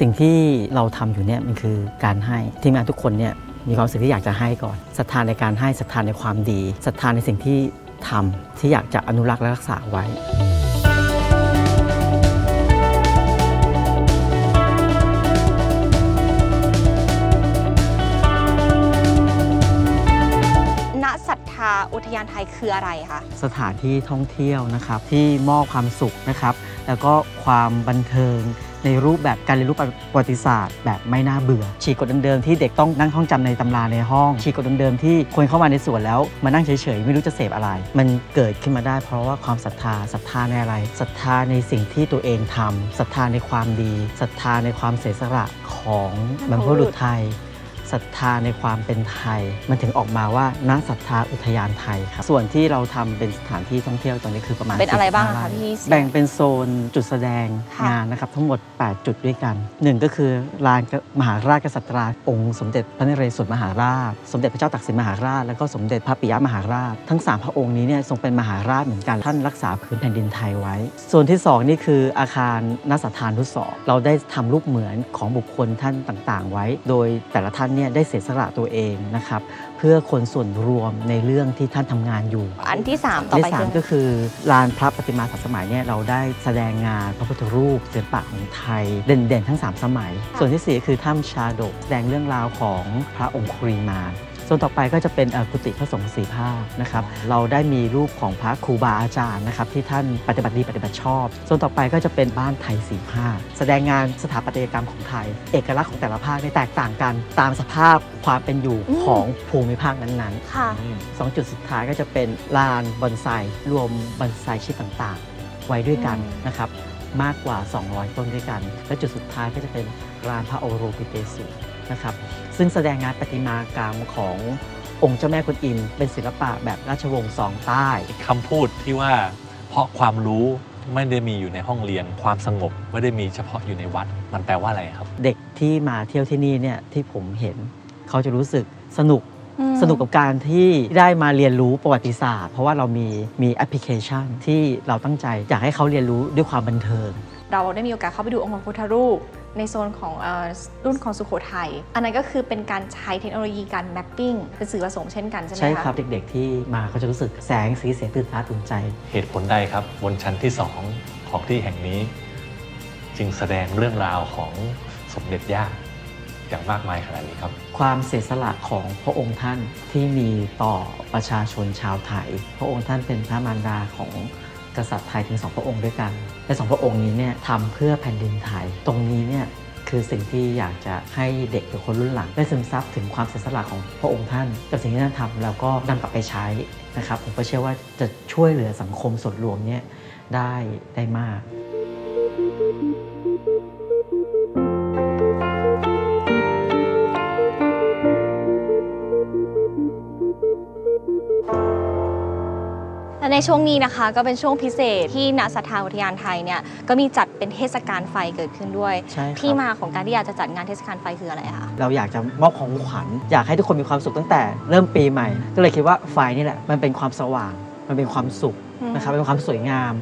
สิ่งที่เราทำอยู่เนี่ยมันคือการให้ทีมงานทุกคนเนี่ยมีความรู้สึกที่อยากจะให้ก่อนศรัทธาในการให้ศรัทธาในความดีศรัทธาในสิ่งที่ทำที่อยากจะอนุรักษ์และรักษาไว้ณศรัทธาอุทยานไทยคืออะไรคะ สถานที่ท่องเที่ยวนะครับที่มอบความสุขนะครับ แล้วก็ความบันเทิง ในรูปแบบการเรียนรู้ประวัติศาสตร์ แบบไม่น่าเบื่อ ฉีกกฎเดิมๆที่เด็กต้องนั่งท่องจำในตำราในห้อง ฉีกกฎเดิมๆที่คนเข้ามาในสวนแล้วมานั่งเฉยๆ ไม่รู้จะเสพอะไร มันเกิดขึ้นมาได้เพราะว่าความศรัทธาศรัทธาในอะไรศรัทธาในสิ่งที่ตัวเองทำศรัทธาในความดีศรัทธาในความเสียสละของบรรพบุรุษไทย ศรัทธาในความเป็นไทย มันถึงออกมาว่าณศรัทธาอุทยานไทยครับส่วนที่เราทำเป็นสถานที่ท่องเที่ยวตรงนี้คือประมาณเป็นอะไรบ้างอะคะ15พี่เสี่ยงแบ่งเป็นโซนจุดแสดงค่ะงานนะครับทั้งหมด 8 จุดด้วยกันหนึ่งก็คือลานมหาราชกษัตราองค์สมเด็จพระนเรศวรมหาราช สมเด็จพระเจ้าตากสินมหาราช แล้วก็สมเด็จพระปิยมหาราช ทั้ง 3 พระองค์นี้เนี่ยทรงเป็นมหาราชเหมือนกันท่านรักษาพื้นแผ่นดินไทยไว้ ส่วนที่สองนี่คืออาคารนัสถานทุสรเราได้ทำรูปเหมือนของบุคคลท่านต่างๆ ไว้ โดยแต่ละท่านเนี่ยได้เสียสละตัวเองนะครับเพื่อคนส่วนรวมในเรื่องที่ท่านทำงานอยู่อันที่ 3 ต่อที่ไปสาคืมอก็คือลานพระปฏิมาสามสมัยเนี่ยเราได้แสดงงานพระพุทธรูปศิลปะของไทยเด่นๆ ทั้ง 3 สมัย ส่วนที่ 4 คือถ้ำชาดกแสดงเรื่องราวของพระองคุริมา นส่วนต่อไปก็จะเป็นเอ่อกุฏิพระสงฆ์สีภาคนะครับ เราได้มีรูปของพระครูบาอาจารย์นะครับที่ท่านปฏิบัติดีปฏิบัติชอบส่วนต่อไปก็จะเป็นบ้านไทยสีภาคแสดงงานสถาปัตยกรรมของไทย เอกลักษณ์ของแต่ละภาคเนี่ยแตกต่างกันตามสภาพความเป็นอยู่ของภูมิภาคนั้นๆค่ะสองจุดสุดท้ายก็จะเป็นลานบอนไซรวมบอนไซชนิดต่างๆ ไว้ด้วยกันอืมนะครับมากกว่า 200 ต้นด้วยกัน และจุดสุดท้ายก็จะเป็นลานพระโอโรปิเตสุนะครับ ซึ่งแสดงงานประติมากรรมขององค์เจ้าแม่กวนอิม เป็นศิลปะแบบราชวงศ์สองใต้คำพูดที่ว่าเพราะความรู้ไม่ได้มีอยู่ในห้องเรียนความสงบไม่ได้มีเฉพาะอยู่ในวัด มันแปลว่าอะไรครับ เด็กที่มาเที่ยวที่นี่เนี่ยที่ผมเห็น เขาจะรู้สึกสนุกอืมสนุกกับการที่ได้มาเรียนรู้ประวัติศาสตร์ เพราะว่าเรามีมีแอปพลิเคชันที่เราตั้งใจ อยากให้เขาเรียนรู้ด้วยความบันเทิง เราได้มีโอกาสเข้าไปดูองค์พระพุทธรูป ในโซนของเอ่อรุ่นของสุโขทัยอันนั้นก็คือเป็นการใช้เทคโนโลยีการแมปปิ้งเป็นสื่อผสมเช่นกันใช่ไหมใช่คะครับเด็กๆที่มาเขาจะรู้สึกแสงสีเสียงตื่นตาตื่นใจ เหตุผลใดครับบนชั้นที่สองของที่แห่งนี้ จึงแสดงเรื่องราวของสมเด็จย่าอย่างมากมายขนาดนี้ครับ ความเสียสละของพระองค์ท่านที่มีต่อประชาชนชาวไทย พระองค์ท่านเป็นพระมารดาของ กษัตริย์ไทยถึงสองพระองค์ด้วยกันและสองพระองค์นี้เนี่ยทำเพื่อแผ่นดินไทย ตรงนี้เนี่ยคือสิ่งที่อยากจะให้เด็กหรือคนรุ่นหลัง ได้ซึมซับถึงความเสียสละของพระองค์ท่าน กับสิ่งที่ท่านทำแล้วก็นำกลับไปใช้นะครับผมก็เชื่อว่าจะช่วยเหลือสังคมส่วนรวมเนี่ยได้ได้มาก และในช่วงนี้นะคะก็เป็นช่วงพิเศษที่ณสถานอุทยานไทยเนี่ยก็มีจัดเป็นเทศกาลไฟเกิดขึ้นด้วยใช่ครับ ที่มาของการที่อยากจะจัดงานเทศกาลไฟคืออะไรคะเราอยากจะมอบของขวัญอยากให้ทุกคนมีความสุขตั้งแต่เริ่มปีใหม่ ก็เลยคิดว่าไฟนี่แหละมันเป็นความสว่าง มันเป็นความสุขอืมนะครับเป็นความสวยงาม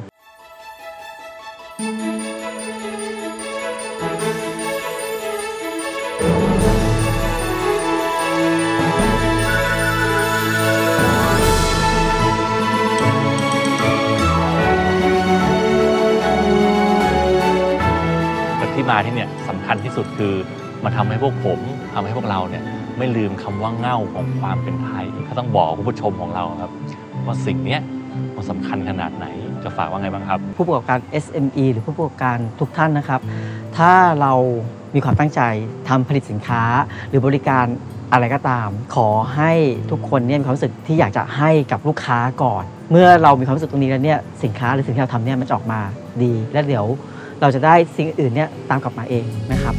ที่มาที่เนี่ยสำคัญที่สุดคือมาทำให้พวกผมทำให้พวกเราเนี่ยไม่ลืมคำว่าเง่าของความเป็นไทยก็ต้องบอกคุณผู้ชมของเราครับว่าสิ่งเนี้ยมันสำคัญขนาดไหนจะฝากว่าไงบ้างครับ ผู้ประกอบการ SME หรือผู้ประกอบการทุกท่านนะครับ ถ้าเรามีความตั้งใจทำผลิตสินค้า หรือบริการอะไรก็ตาม ขอให้ทุกคนเนี่ยมีความรู้สึกที่อยากจะให้กับลูกค้าก่อน เมื่อเรามีความรู้สึกตรงนี้แล้วเนี่ยสินค้าหรือสิ่งที่เราทำเนี่ยมันจะออกมาดี และเดี๋ยว เราจะได้สิ่งอื่นเนี่ยตามกลับมาเองนะครับ